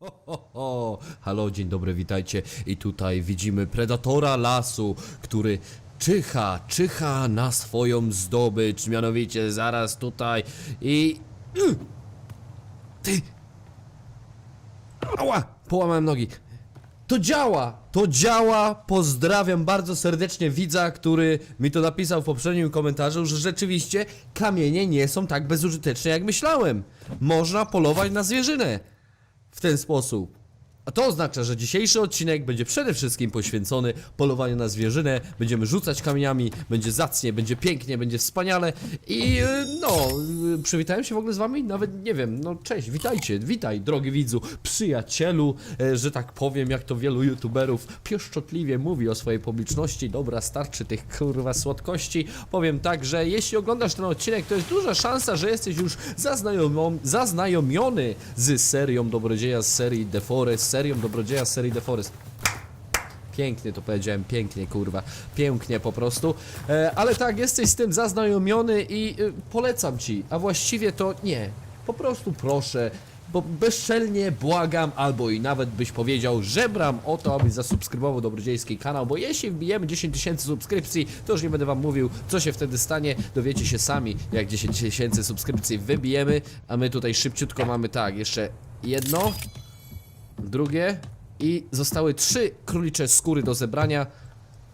Ho, ho, ho. Halo, dzień dobry, witajcie. I tutaj widzimy predatora lasu, który czyha, czyha na swoją zdobycz, mianowicie zaraz tutaj i... Ty! Ała! Połamałem nogi. To działa! To działa! Pozdrawiam bardzo serdecznie widza, który mi to napisał w poprzednim komentarzu, że rzeczywiście kamienie nie są tak bezużyteczne jak myślałem. Można polować na zwierzynę w ten sposób. A to oznacza, że dzisiejszy odcinek będzie przede wszystkim poświęcony polowaniu na zwierzynę. Będziemy rzucać kamieniami, będzie zacnie, będzie pięknie, będzie wspaniale. I yy, no, yy, przywitałem się w ogóle z wami? Nawet nie wiem, no cześć, witajcie, witaj drogi widzu, przyjacielu, e, że tak powiem, jak to wielu youtuberów pieszczotliwie mówi o swojej publiczności. Dobra, starczy tych kurwa słodkości. Powiem tak, że jeśli oglądasz ten odcinek, to jest duża szansa, że jesteś już zaznajomiony z serią Dobrodzieja z serii The Forest, serią Dobrodzieja z serii The Forest. Pięknie to powiedziałem, pięknie kurwa, pięknie po prostu. E, ale tak, jesteś z tym zaznajomiony i e, polecam ci, a właściwie to nie. Po prostu proszę, bo bezczelnie błagam, albo i nawet byś powiedział, żebram o to, abyś zasubskrybował dobrodziejski kanał, bo jeśli wbijemy 10 tysięcy subskrypcji, to już nie będę wam mówił, co się wtedy stanie, dowiecie się sami, jak 10 tysięcy subskrypcji wybijemy, a my tutaj szybciutko mamy tak, jeszcze jedno, drugie i zostały trzy królicze skóry do zebrania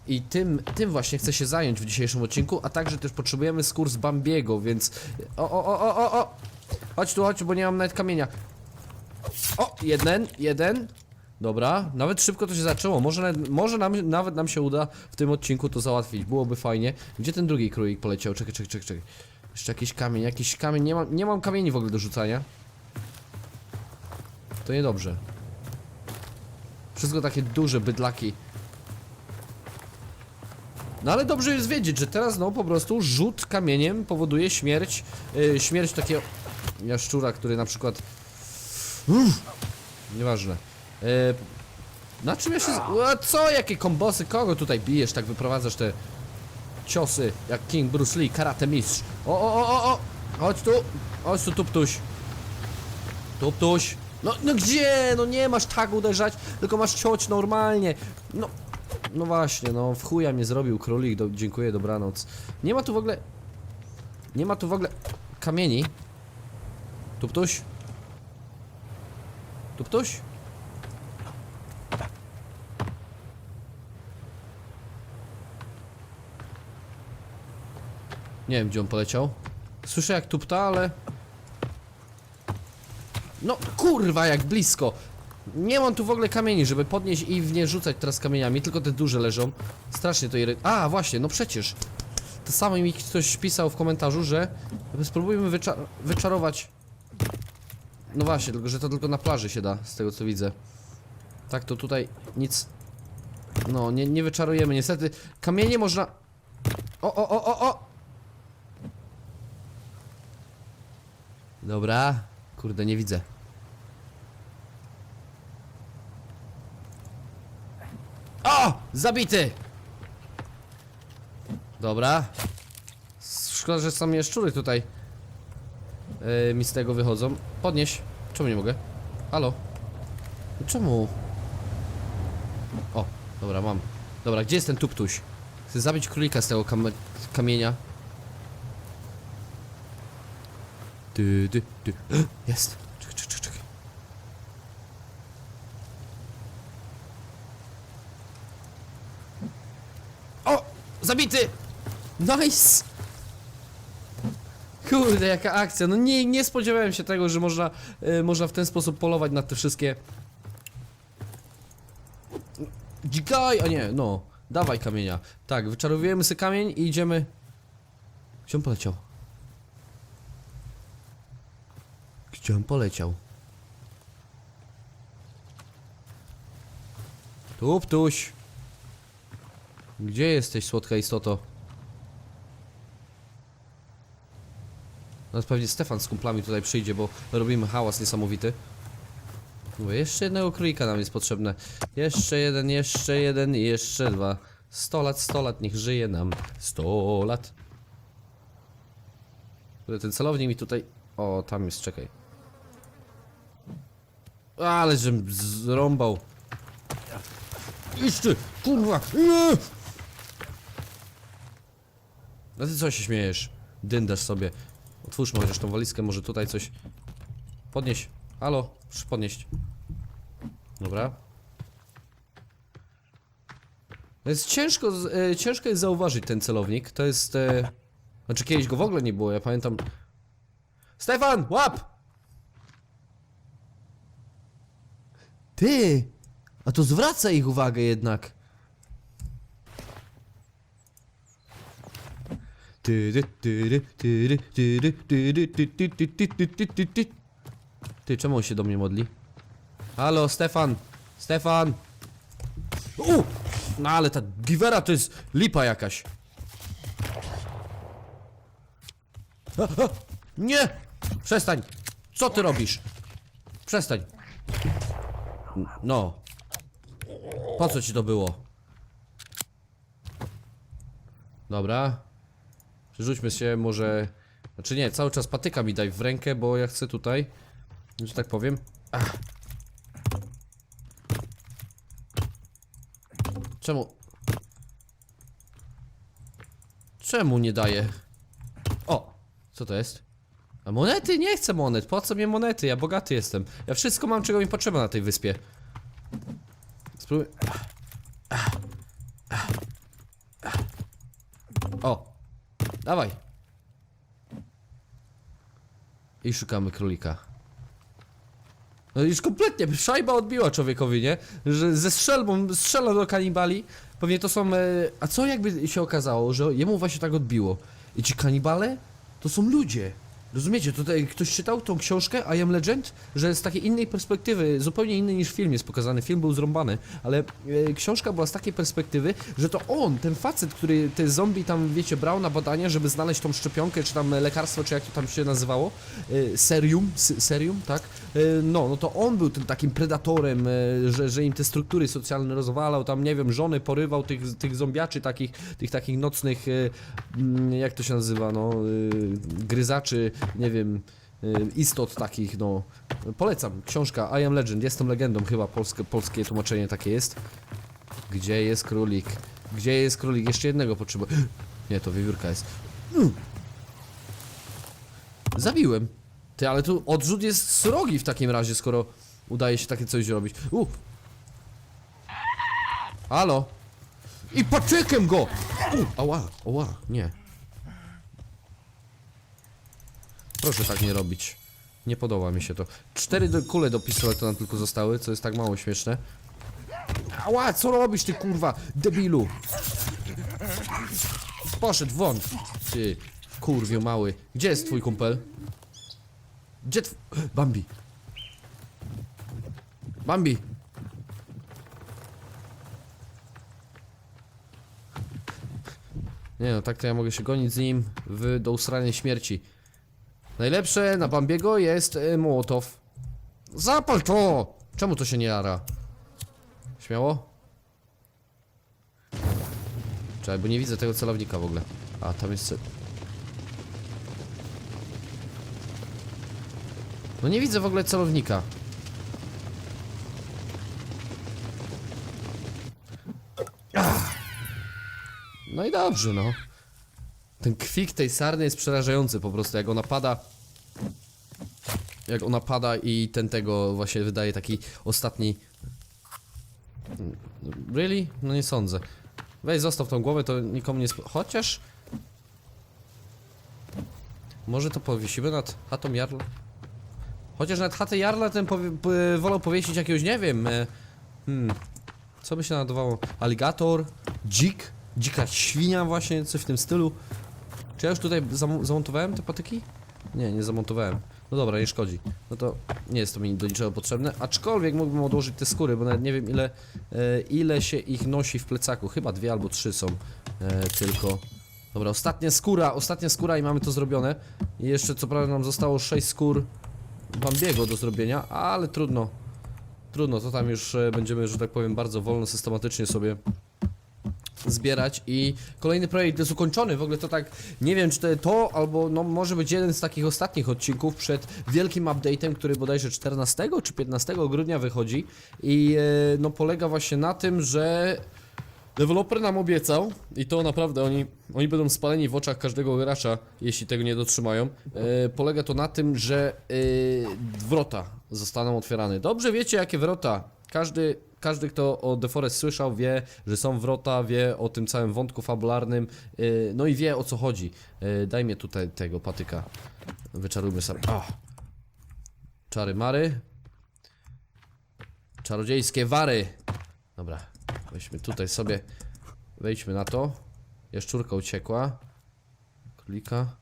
i tym, tym właśnie chcę się zająć w dzisiejszym odcinku, a także też potrzebujemy skór z Bambiego, więc o, o, o, o, o, o! Chodź tu, chodź, bo nie mam nawet kamienia. O, jeden, jeden. Dobra, nawet szybko to się zaczęło. Może, może nam, nawet nam się uda w tym odcinku to załatwić. Byłoby fajnie. Gdzie ten drugi królik poleciał? Czekaj, czekaj, czekaj, czekaj. Jeszcze jakiś kamień, jakiś kamień. Nie mam, nie mam kamieni w ogóle do rzucania. To niedobrze. Wszystko takie duże bydlaki. No ale dobrze jest wiedzieć, że teraz no po prostu rzut kamieniem powoduje śmierć, yy, śmierć takiego jaszczura, który na przykład... Uff, nieważne. Yy, na czym ja się... co? Jakie kombosy? Kogo tutaj bijesz? Tak wyprowadzasz te ciosy jak King Bruce Lee, karate mistrz. O, o, o, o, o! Chodź tu! Chodź tu, tuptuś. Tuptuś. No, no gdzie? No nie masz tak uderzać, tylko masz ciąć normalnie. No, no właśnie, no w chuja mnie zrobił królik, do, dziękuję, dobranoc. Nie ma tu w ogóle... Nie ma tu w ogóle kamieni. Tuptuś? Tuptuś? Nie wiem, gdzie on poleciał. Słyszę jak tupta, ale... No kurwa, jak blisko. Nie mam tu w ogóle kamieni, żeby podnieść i w nie rzucać teraz kamieniami, tylko te duże leżą. Strasznie to iry... A, właśnie, no przecież. To samo mi ktoś pisał w komentarzu, że spróbujmy wycza wyczarować... No właśnie, tylko że to tylko na plaży się da, z tego co widzę. Tak, to tutaj nic... No, nie, nie wyczarujemy, niestety. Kamienie można... O, o, o, o, o! Dobra. Kurde, nie widzę. O! Zabity! Dobra. Szkoda, że same szczury tutaj yy, mi z tego wychodzą. Podnieś. Czemu nie mogę? Halo? Czemu? O, dobra, mam. Dobra, gdzie jest ten tuptuś? Chcę zabić królika z tego kam kamienia. Ty, ty, ty. Jest. Czekaj, czekaj, czekaj. O! Zabity! Nice! Kurde, jaka akcja. No nie, nie spodziewałem się tego, że można, e, można w ten sposób polować na te wszystkie... Dzikaj! A nie, no. Dawaj kamienia. Tak, wyczarowujemy sobie kamień i idziemy... Gdzie on poleciał? Gdzie on poleciał? Tuptuś! Gdzie jesteś, słodka istoto? Teraz pewnie Stefan z kumplami tutaj przyjdzie, bo robimy hałas niesamowity. Mówię, jeszcze jednego królika nam jest potrzebne. Jeszcze jeden, jeszcze jeden i jeszcze dwa. 100 lat, 100 lat, niech żyje nam. 100 lat. Ten celownik mi tutaj... O, tam jest, czekaj. Ale żem zrąbał. Iść ty, kurwa! Nie! No ty co się śmiejesz? Dyndasz sobie. Otwórzmy chociaż tą walizkę, może tutaj coś... Podnieś. Halo, proszę podnieść. Dobra. To jest ciężko, e, ciężko jest zauważyć ten celownik. To jest... E... Znaczy kiedyś go w ogóle nie było, ja pamiętam... Stefan, łap! Ty! A to zwraca ich uwagę jednak. Ty, czemu on się do mnie modli? Halo, Stefan! Stefan! U! No ale ta givera to jest lipa jakaś. Nie! Przestań! Co ty robisz? Przestań. No. Po co ci to było? Dobra. Przerzućmy się może... Znaczy nie, cały czas patyka mi daj w rękę, bo ja chcę tutaj, że tak powiem. Ach. Czemu? Czemu nie daje? O! Co to jest? A monety? Nie chcę monet. Po co mnie monety? Ja bogaty jestem. Ja wszystko mam, czego mi potrzeba na tej wyspie. Spróbuj... O! Dawaj! I szukamy królika. No już kompletnie, szajba odbiła człowiekowi, nie? Że ze strzelbą strzela do kanibali. Pewnie to są... E... A co jakby się okazało, że jemu właśnie tak odbiło? I ci kanibale to są ludzie. Rozumiecie? Tutaj ktoś czytał tą książkę I Am Legend? Że z takiej innej perspektywy, zupełnie innej niż film jest pokazany. Film był zrąbany, ale e, książka była z takiej perspektywy, że to on, ten facet, który te zombie tam, wiecie, brał na badania, żeby znaleźć tą szczepionkę, czy tam lekarstwo, czy jak to tam się nazywało, e, serium, serium, tak? E, no, no to on był tym takim predatorem, e, że, że im te struktury socjalne rozwalał, tam, nie wiem, żony porywał tych, tych zombiaczy takich, tych takich nocnych, e, mm, jak to się nazywa, no, e, gryzaczy, nie wiem, e, istot takich, no. Polecam, książka I Am Legend, jestem legendą, chyba polskie, polskie tłumaczenie takie jest. Gdzie jest królik? Gdzie jest królik? Jeszcze jednego potrzebuję. Nie, to wiewiórka jest. Mm. Zabiłem. Ty, ale tu odrzut jest srogi w takim razie, skoro udaje się takie coś zrobić. U! Halo? I patykiem go! U! Ała, ała, nie. Proszę tak nie robić. Nie podoba mi się to. Cztery do, kule do pistoletu nam tylko zostały, co jest tak mało śmieszne. Ała, co robisz ty kurwa, debilu? Poszedł won. Ty, kurwiu mały. Gdzie jest twój kumpel? Gdzie tw... Bambi. Bambi. Nie no, tak to ja mogę się gonić z nim w, do usranej śmierci. Najlepsze na Bambiego jest y, Mołotow. Zapal to! Czemu to się nie jara? Śmiało? Czekaj, bo nie widzę tego celownika w ogóle. A, tam jest... cel- No nie widzę w ogóle celownika. No i dobrze, no. Ten kwik tej sarny jest przerażający po prostu, jak ona pada. Jak ona pada i ten tego właśnie wydaje taki ostatni... Really? No nie sądzę. Weź zostaw tą głowę, to nikomu nie sp... Chociaż... Może to powiesimy nad chatą Jarla? Chociaż nad chatę Jarla ten powie... wolał powiesić jakiegoś, nie wiem... E... Hmm... Co by się nadawało? Aligator? Dzik? Dzika świnia właśnie, coś w tym stylu. Czy ja już tutaj zam zamontowałem te patyki? Nie, nie zamontowałem. No dobra, nie szkodzi. No to nie jest to mi do niczego potrzebne. Aczkolwiek mógłbym odłożyć te skóry, bo nawet nie wiem ile, e, ile się ich nosi w plecaku. Chyba dwie albo trzy są e, tylko. Dobra, ostatnia skóra, ostatnia skóra i mamy to zrobione. I jeszcze co prawda nam zostało sześć skór Bambiego do zrobienia, ale trudno. Trudno, to tam już e, będziemy, że tak powiem, bardzo wolno, systematycznie sobie zbierać i kolejny projekt jest ukończony. W ogóle to tak, nie wiem czy to, to albo no może być jeden z takich ostatnich odcinków przed wielkim update'em, który bodajże 14 czy 15 grudnia wychodzi i e, no polega właśnie na tym, że Deweloper nam obiecał i to naprawdę oni, oni będą spaleni w oczach każdego gracza, jeśli tego nie dotrzymają. E, polega to na tym, że e, wrota zostaną otwierane. Dobrze wiecie jakie wrota. Każdy, każdy kto o The Forest słyszał wie, że są wrota, wie o tym całym wątku fabularnym, e, no i wie o co chodzi. E, daj mnie tutaj tego patyka. Wyczarujmy sobie. O! Czary mary. Czarodziejskie wary. Dobra, weźmy tutaj sobie, wejdźmy na to. Jaszczurka uciekła. Królika.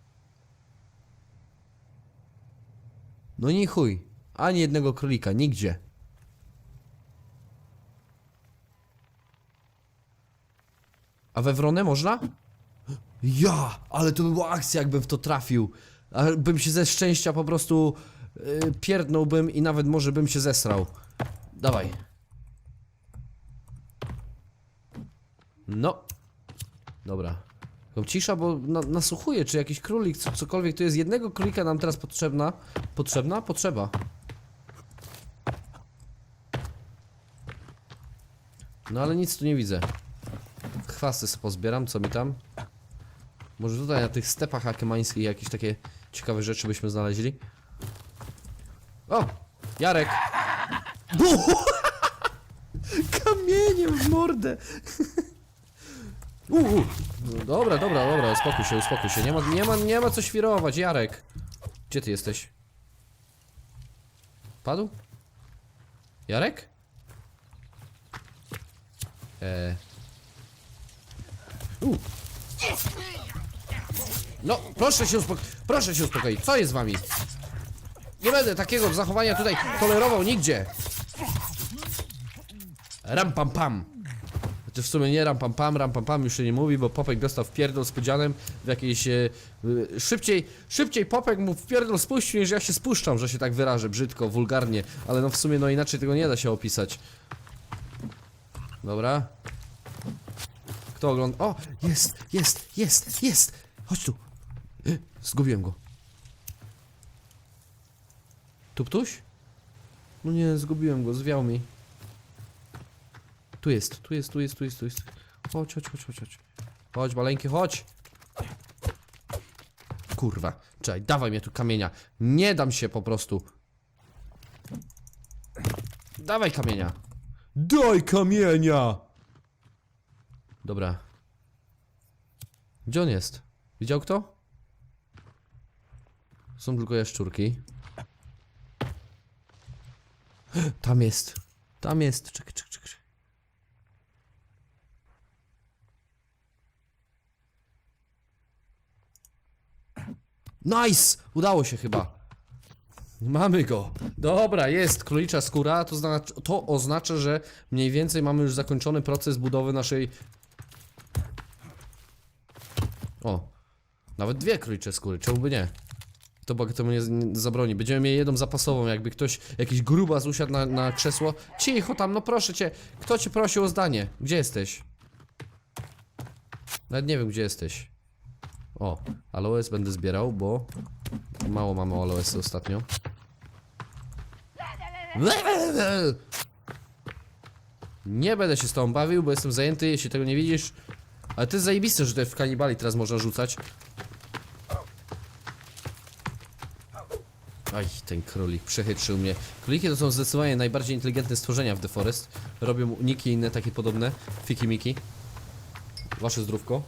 No nie chuj, ani jednego królika, nigdzie. A we wronę można? Ja, ale to by była akcja, jakbym w to trafił. Bym się ze szczęścia po prostu yy, pierdnąłbym i nawet może bym się zesrał. Dawaj. No. Dobra. Tylko cisza, bo na, nasłuchuję, czy jakiś królik, co, cokolwiek tu jest. Jednego królika nam teraz potrzebna. Potrzebna? Potrzeba. No ale nic tu nie widzę. Chwasty sobie pozbieram, co mi tam? Może tutaj na tych stepach akemańskich jakieś takie ciekawe rzeczy byśmy znaleźli? O! Jarek! Bu! Kamieniem w mordę! Uuu, no dobra, dobra, dobra, uspokój się, uspokój się. Nie ma, nie ma, nie ma co świrować, Jarek. Gdzie ty jesteś? Padł? Jarek? Eee. No, proszę się uspokoić, proszę się uspokoić. Co jest z wami? Nie będę takiego zachowania tutaj tolerował nigdzie. Ram pam pam. W sumie nie ram pam pam, ram pam pam już się nie mówi, bo Popek dostał wpierdol z podzianem w jakiejś... E, szybciej, szybciej Popek mu wpierdol spuścił niż ja się spuszczam, że się tak wyrażę, brzydko, wulgarnie. Ale no w sumie no inaczej tego nie da się opisać. Dobra. Kto ogląda? O! Jest, jest, jest, jest! Chodź tu. E, Zgubiłem go. Tuptuś? No nie, zgubiłem go, zwiał mi. Tu jest, tu jest, tu jest, tu jest, tu jest. Chodź, chodź, chodź, chodź, chodź. Chodź, maleńki, chodź. Kurwa, czekaj, dawaj mnie tu kamienia. Nie dam się po prostu. Dawaj kamienia. Daj kamienia! Dobra. Gdzie on jest? Widział kto? Są tylko jaszczurki. Tam jest. Tam jest. Czekaj, czekaj, czekaj. Nice! Udało się chyba. Mamy go. Dobra, jest królicza skóra. To, znaczy, to oznacza, że mniej więcej mamy już zakończony proces budowy naszej. O, nawet dwie królicze skóry, czemu by nie? To Bóg temu nie, nie zabroni. Będziemy mieli jedną zapasową, jakby ktoś, jakiś grubas usiadł na, na krzesło. Cicho tam, no proszę cię. Kto cię prosił o zdanie? Gdzie jesteś? Nawet nie wiem, gdzie jesteś. O, aloes będę zbierał, bo mało mamy aloesy ostatnio. Nie będę się z tobą bawił, bo jestem zajęty, jeśli tego nie widzisz. Ale to jest zajebiste, że tutaj w kanibali teraz można rzucać. Aj, ten królik przechytrzył mnie. Króliki to są zdecydowanie najbardziej inteligentne stworzenia w The Forest. Robią uniki i inne takie podobne. Fiki miki. Wasze zdrówko.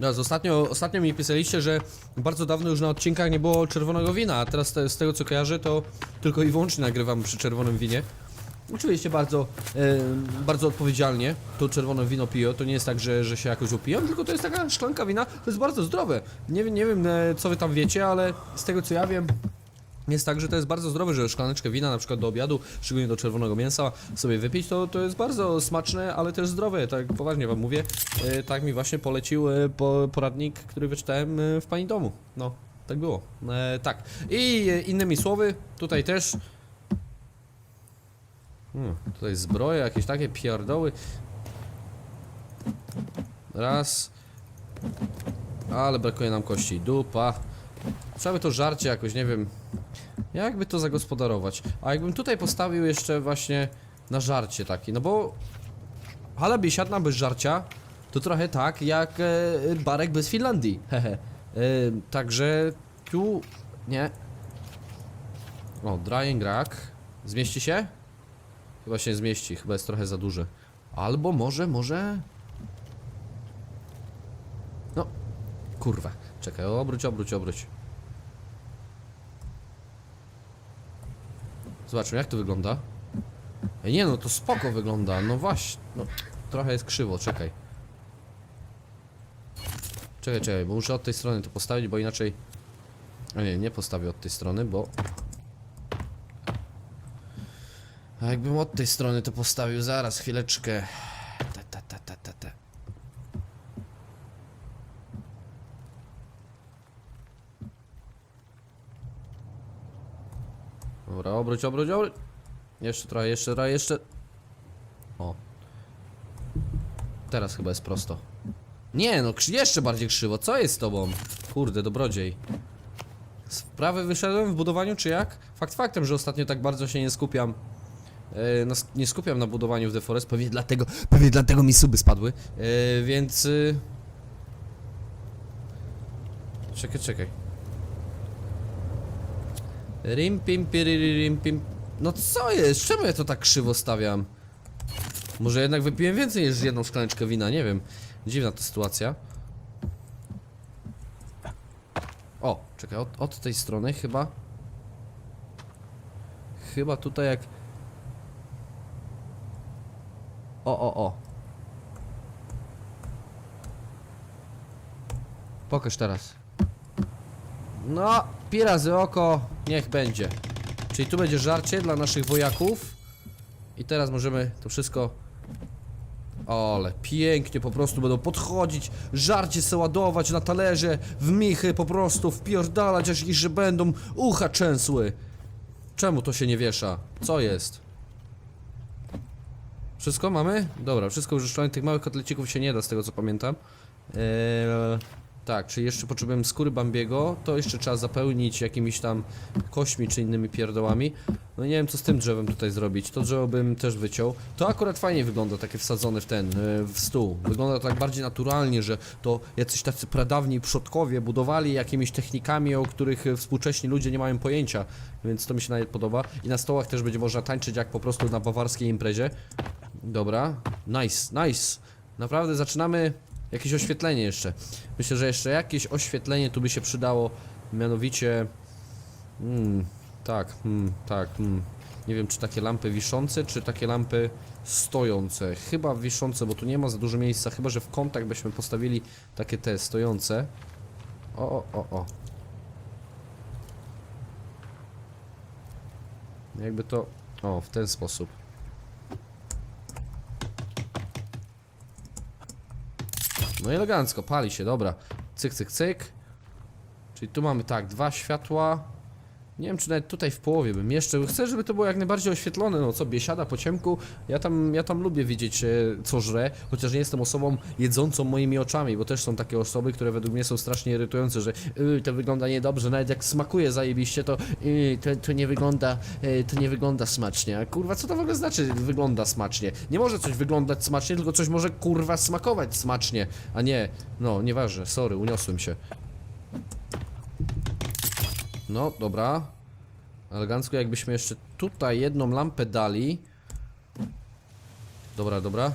No, ostatnio, ostatnio mi pisaliście, że bardzo dawno już na odcinkach nie było czerwonego wina, a teraz te, z tego co kojarzę, to tylko i wyłącznie nagrywam przy czerwonym winie. Oczywiście bardzo, e, bardzo odpowiedzialnie to czerwone wino piję, to nie jest tak, że, że się jakoś upijam, tylko to jest taka szklanka wina, to jest bardzo zdrowe. Nie, nie wiem e, co wy tam wiecie, ale z tego co ja wiem, jest tak, że to jest bardzo zdrowe, że szklaneczkę wina na przykład do obiadu, szczególnie do czerwonego mięsa sobie wypić, to, to jest bardzo smaczne, ale też zdrowe, tak poważnie wam mówię. E, tak mi właśnie polecił e, po, poradnik, który wyczytałem e, w pani domu. No, tak było. E, tak. I e, innymi słowy, tutaj też Hmm, tutaj zbroje, jakieś takie pierdoły. Raz. Ale brakuje nam kości. Dupa. Trzeba by to żarcie jakoś, nie wiem. Jakby to zagospodarować. A jakbym tutaj postawił jeszcze właśnie na żarcie taki, no bo hala biesiadna bez żarcia to trochę tak jak e, barek bez Finlandii. Hehe. E, także tu nie. O, drying rack. Zmieści się? Chyba się nie zmieści, chyba jest trochę za duży. Albo może, może... No, kurwa. Czekaj, obróć, obróć, obróć. Zobaczmy, jak to wygląda. Ej, nie no, to spoko wygląda, no właśnie. No, trochę jest krzywo, czekaj. Czekaj, czekaj, bo muszę od tej strony to postawić, bo inaczej... A nie, nie postawię od tej strony, bo... A jakbym od tej strony to postawił, zaraz, chwileczkę. Ta, ta, ta, ta, ta, ta. Dobra, obróć, obróć, obróć. Jeszcze trochę, jeszcze trochę, jeszcze. O. Teraz chyba jest prosto. Nie, no jeszcze bardziej krzywo. Co jest z tobą? Kurde, dobrodziej. Z prawy wyszedłem w budowaniu, czy jak? Fakt faktem, że ostatnio tak bardzo się nie skupiam. E, no, nie skupiam na budowaniu w The Forest, pewnie dlatego, pewnie dlatego mi suby spadły. E, więc... Y... Czekaj, czekaj. Rim pim piriri, rim pim. No co jest? Czemu ja to tak krzywo stawiam? Może jednak wypiłem więcej niż jedną szklaneczkę wina, nie wiem. Dziwna ta sytuacja. O, czekaj, od, od tej strony chyba. Chyba tutaj jak. O, o, o. Pokaż teraz. No, pi razy oko, niech będzie. Czyli tu będzie żarcie dla naszych wojaków. I teraz możemy to wszystko... Ale pięknie po prostu będą podchodzić, żarcie se ładować na talerze, w michy po prostu wpierdalać, aż i że będą ucha częsły. Czemu to się nie wiesza? Co jest? Wszystko mamy? Dobra, wszystko użyszczone. Tych małych kotlecików się nie da, z tego co pamiętam. Eee, tak, czyli jeszcze potrzebujemy skóry Bambiego. To jeszcze trzeba zapełnić jakimiś tam kośćmi czy innymi pierdołami. No nie wiem co z tym drzewem tutaj zrobić. To drzewo bym też wyciął. To akurat fajnie wygląda, takie wsadzone w ten, e, w stół. Wygląda tak bardziej naturalnie, że to jacyś tacy pradawni przodkowie budowali jakimiś technikami, o których e, współcześni ludzie nie mają pojęcia. Więc to mi się nawet podoba. I na stołach też będzie można tańczyć jak po prostu na bawarskiej imprezie. Dobra, nice, nice. Naprawdę zaczynamy jakieś oświetlenie jeszcze. Myślę, że jeszcze jakieś oświetlenie tu by się przydało. Mianowicie. Mm, tak, mm, tak. Mm. Nie wiem, czy takie lampy wiszące, czy takie lampy stojące. Chyba wiszące, bo tu nie ma za dużo miejsca. Chyba, że w kątach byśmy postawili takie te stojące. O, o, o, o. Jakby to. O, w ten sposób. No elegancko, pali się, dobra. Cyk, cyk, cyk. Czyli tu mamy tak, dwa światła. Nie wiem, czy nawet tutaj w połowie bym jeszcze. Chcę, żeby to było jak najbardziej oświetlone. No co, biesiada po ciemku. Ja tam, ja tam lubię widzieć, e, co żre, chociaż nie jestem osobą jedzącą moimi oczami, bo też są takie osoby, które według mnie są strasznie irytujące, że y, to wygląda niedobrze, nawet jak smakuje zajebiście, to, y, to, to nie wygląda, y, to nie wygląda smacznie. A kurwa, co to w ogóle znaczy wygląda smacznie? Nie może coś wyglądać smacznie, tylko coś może kurwa smakować smacznie, a nie, no, nieważne, sorry, uniosłem się. No, dobra. Elegancko, jakbyśmy jeszcze tutaj jedną lampę dali. Dobra, dobra.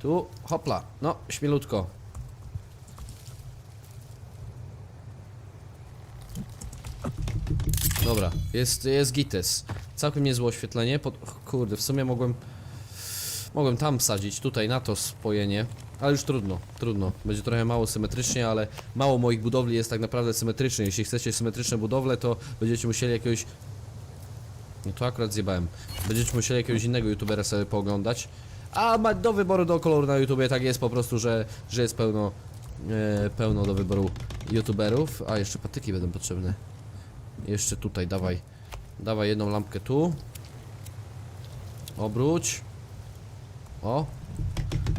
Tu, hopla. No, śmielutko. Dobra, jest, jest gites. Całkiem niezłe oświetlenie. Pod... Kurde, w sumie mogłem... Mogłem tam wsadzić, tutaj na to spojenie. Ale już trudno, trudno. Będzie trochę mało symetrycznie, ale mało moich budowli jest tak naprawdę symetrycznie. Jeśli chcecie symetryczne budowle, to będziecie musieli jakiegoś... No to akurat zjebałem. Będziecie musieli jakiegoś innego youtubera sobie pooglądać. A ma do wyboru do koloru na YouTubie tak jest po prostu, że, że jest pełno, e, pełno do wyboru youtuberów. A jeszcze patyki będą potrzebne. Jeszcze tutaj, dawaj. Dawaj jedną lampkę tu. Obróć. O.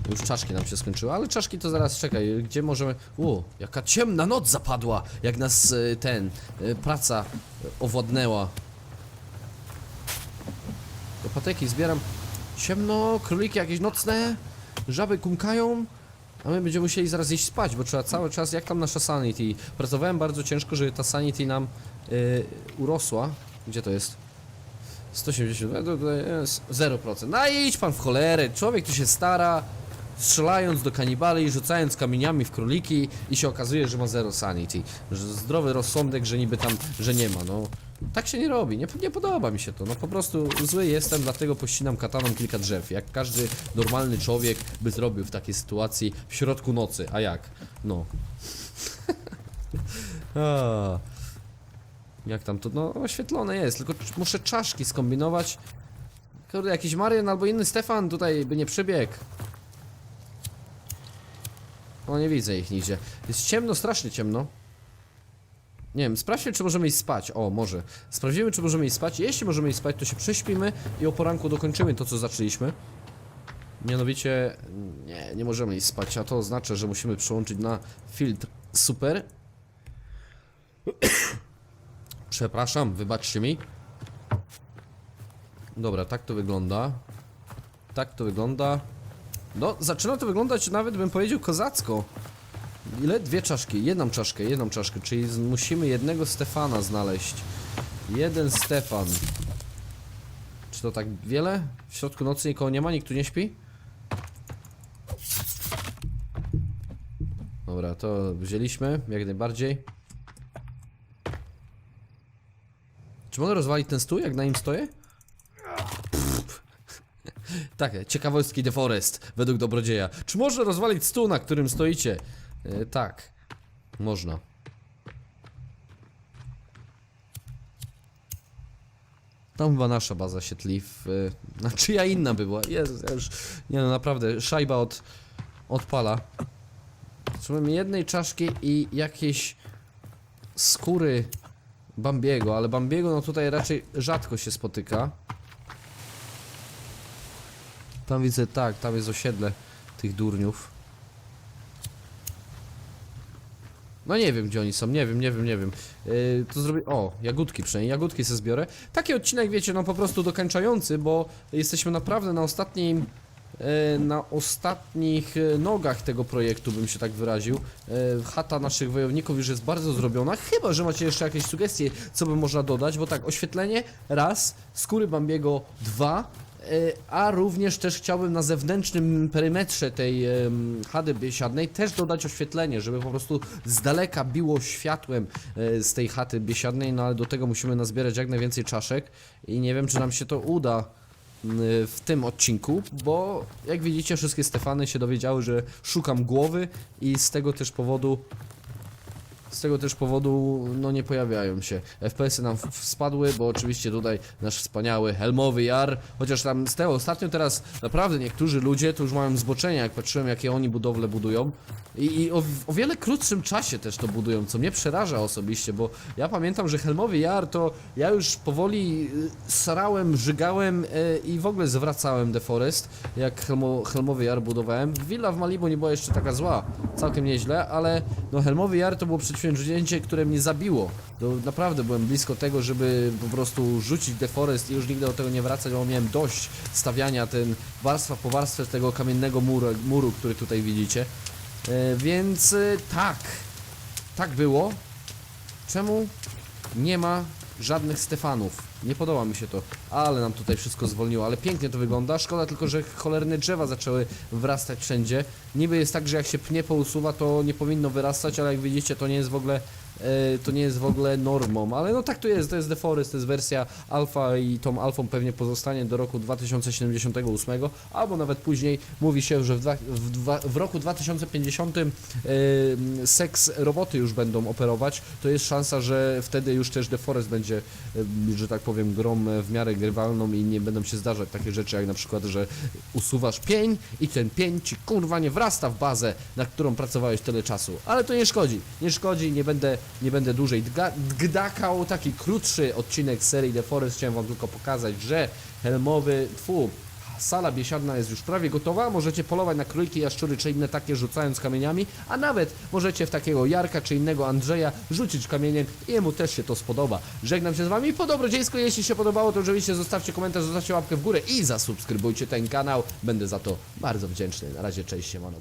Już czaszki nam się skończyły, ale czaszki to zaraz czekaj, gdzie możemy... U, jaka ciemna noc zapadła, jak nas e, ten, e, praca e, owładnęła. Do pateki zbieram. Ciemno, króliki jakieś nocne, żaby kumkają, a my będziemy musieli zaraz iść spać, bo trzeba cały czas, jak tam nasza sanity. Pracowałem bardzo ciężko, żeby ta sanity nam y, urosła. Gdzie to jest? 180, no to- jest 0%. No idź pan w cholerę, człowiek tu się stara, strzelając do kanibali, i rzucając kamieniami w króliki i się okazuje, że ma zero sanity. Że zdrowy rozsądek, że niby tam, że nie ma, no. Tak się nie robi, nie, nie podoba mi się to, no po prostu zły jestem, dlatego pościnam kataną kilka drzew, jak każdy normalny człowiek by zrobił w takiej sytuacji w środku nocy, a jak? No. a. Jak tam to, no oświetlone jest, tylko muszę czaszki skombinować. Kurde, jakiś Marian albo inny Stefan tutaj by nie przybiegł. O, nie widzę ich nigdzie. Jest ciemno, strasznie ciemno. Nie wiem, sprawdźmy, czy możemy iść spać. O, może. Sprawdzimy, czy możemy iść spać. Jeśli możemy iść spać, to się prześpimy i o poranku dokończymy to, co zaczęliśmy. Mianowicie, nie, nie możemy iść spać, a to oznacza, że musimy przełączyć na filtr super. Przepraszam, wybaczcie mi. Dobra, tak to wygląda. Tak to wygląda. No, zaczyna to wyglądać nawet bym powiedział kozacko. Ile? Dwie czaszki, jedną czaszkę, jedną czaszkę, czyli musimy jednego Stefana znaleźć. Jeden Stefan. Czy to tak wiele? W środku nocy nikogo nie ma, nikt tu nie śpi? Dobra, to wzięliśmy, jak najbardziej. Czy mogę rozwalić ten stół, jak na nim stoję? Tak, ciekawostki The Forest, według Dobrodzieja. Czy można rozwalić stół, na którym stoicie? E, tak, można. Tam chyba nasza baza. E, na czyja inna była? Jezus, ja już... Nie no, naprawdę, szajba od... odpala. Potrzebujemy jednej czaszki i jakieś skóry Bambiego, ale Bambiego no tutaj raczej rzadko się spotyka. Tam widzę, tak, tam jest osiedle tych durniów. No nie wiem gdzie oni są, nie wiem, nie wiem, nie wiem. Yy, to zrobię. O, jagódki przynajmniej, jagódki sobie zbiorę. Taki odcinek, wiecie, no po prostu dokończający, bo jesteśmy naprawdę na ostatnim. e, Na ostatnich e, nogach tego projektu, bym się tak wyraził. E, Chata naszych wojowników już jest bardzo zrobiona. Chyba, że macie jeszcze jakieś sugestie, co by można dodać, bo tak, oświetlenie raz, skóry Bambiego dwa, a również też chciałbym na zewnętrznym perymetrze tej em, chady biesiadnej też dodać oświetlenie, żeby po prostu z daleka biło światłem e, z tej chaty biesiadnej, no ale do tego musimy nazbierać jak najwięcej czaszek i nie wiem czy nam się to uda w tym odcinku, bo jak widzicie wszystkie Stefany się dowiedziały, że szukam głowy i z tego też powodu z tego też powodu no nie pojawiają się. FPS-y nam spadły, bo oczywiście tutaj nasz wspaniały Helmowy Jar, chociaż tam z tego ostatnio teraz naprawdę niektórzy ludzie to już mają zboczenia, jak patrzyłem jakie oni budowle budują i, i o, o wiele krótszym czasie też to budują, co mnie przeraża osobiście, bo ja pamiętam, że Helmowy Jar to ja już powoli y, sarałem, żygałem y, i w ogóle zwracałem The Forest, jak Helmo, Helmowy Jar budowałem. Willa w Malibu nie była jeszcze taka zła, całkiem nieźle, ale no Helmowy Jar to było przedsięwzięcie, które mnie zabiło. To naprawdę byłem blisko tego, żeby po prostu rzucić The Forest i już nigdy do tego nie wracać, bo miałem dość stawiania ten warstwa po warstwie tego kamiennego muru, muru który tutaj widzicie. E, więc e, tak, tak było. Czemu nie ma żadnych Stefanów? Nie podoba mi się to, ale nam tutaj wszystko zwolniło, ale pięknie to wygląda. Szkoda tylko, że cholerne drzewa zaczęły wyrastać wszędzie. Niby jest tak, że jak się pnie pousuwa, to nie powinno wyrastać, ale jak widzicie, to nie jest w ogóle to nie jest w ogóle normą, ale no tak to jest, to jest The Forest, to jest wersja alfa i tą alfą pewnie pozostanie do roku 2078, albo nawet później mówi się, że w, dwa, w, dwa, w roku 2050 e, seks roboty już będą operować, to jest szansa, że wtedy już też The Forest będzie, e, że tak powiem, grą e, w miarę grywalną i nie będą się zdarzać takie rzeczy jak na przykład, że usuwasz pień i ten pień ci kurwa nie wrasta w bazę, na którą pracowałeś tyle czasu, ale to nie szkodzi, nie szkodzi, nie będę, nie będę dłużej gdakał, taki krótszy odcinek serii The Forest, chciałem wam tylko pokazać, że helmowy, tfu, sala biesiadna jest już prawie gotowa. Możecie polować na króliki, jaszczury czy inne takie rzucając kamieniami, a nawet możecie w takiego Jarka czy innego Andrzeja rzucić kamieniem i jemu też się to spodoba. Żegnam się z wami po dobrodziejsku. Jeśli się podobało, to oczywiście zostawcie komentarz, zostawcie łapkę w górę i zasubskrybujcie ten kanał. Będę za to bardzo wdzięczny. Na razie, cześć, siemano.